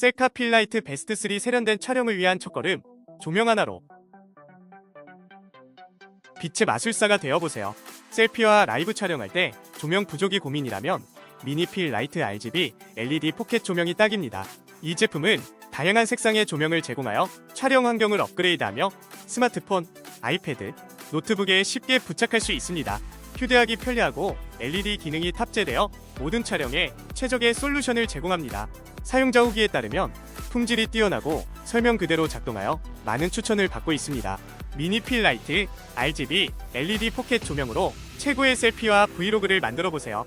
셀카 필라이트 베스트 3 세련된 촬영을 위한 첫걸음 조명 하나로 빛의 마술사가 되어보세요. 셀피와 라이브 촬영할 때 조명 부족이 고민이라면 미니 필 라이트 RGB LED 포켓 조명이 딱입니다. 이 제품은 다양한 색상의 조명을 제공하여 촬영 환경을 업그레이드하며 스마트폰, 아이패드, 노트북에 쉽게 부착할 수 있습니다. 휴대하기 편리하고 LED 기능이 탑재되어 모든 촬영에 최적의 솔루션을 제공합니다. 사용자 후기에 따르면 품질이 뛰어나고 설명 그대로 작동하여 많은 추천을 받고 있습니다. 미니 필 라이트, RGB, LED 포켓 조명으로 최고의 셀피와 브이로그를 만들어 보세요.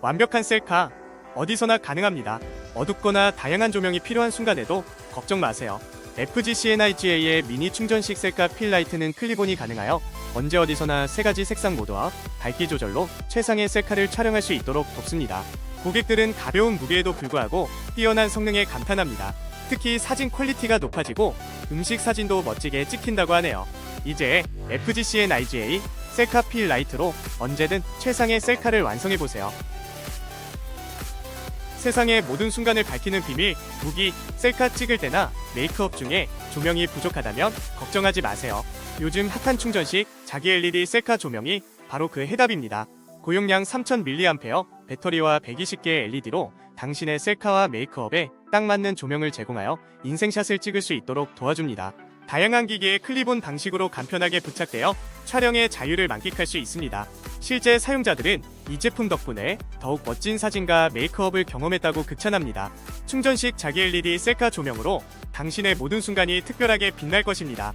완벽한 셀카, 어디서나 가능합니다. 어둡거나 다양한 조명이 필요한 순간에도 걱정 마세요. FGC-NIGA의 미니 충전식 셀카 필라이트는 클리본이 가능하여 언제 어디서나 세 가지 색상 모드와 밝기 조절로 최상의 셀카를 촬영할 수 있도록 돕습니다. 고객들은 가벼운 무게에도 불구하고 뛰어난 성능에 감탄합니다. 특히 사진 퀄리티가 높아지고 음식 사진도 멋지게 찍힌다고 하네요. 이제 FGC-NIGA 셀카 필 라이트로 언제든 최상의 셀카를 완성해 보세요. 세상의 모든 순간을 밝히는 비밀, 무기, 셀카 찍을 때나 메이크업 중에 조명이 부족하다면 걱정하지 마세요. 요즘 핫한 충전식 자기 LED 셀카 조명이 바로 그 해답입니다. 고용량 3000mAh 배터리와 120개의 LED로 당신의 셀카와 메이크업에 딱 맞는 조명을 제공하여 인생샷을 찍을 수 있도록 도와줍니다. 다양한 기기에 클립온 방식으로 간편하게 부착되어 촬영의 자유를 만끽할 수 있습니다. 실제 사용자들은 이 제품 덕분에 더욱 멋진 사진과 메이크업을 경험했다고 극찬합니다. 충전식 자기 LED 셀카 조명으로 당신의 모든 순간이 특별하게 빛날 것입니다.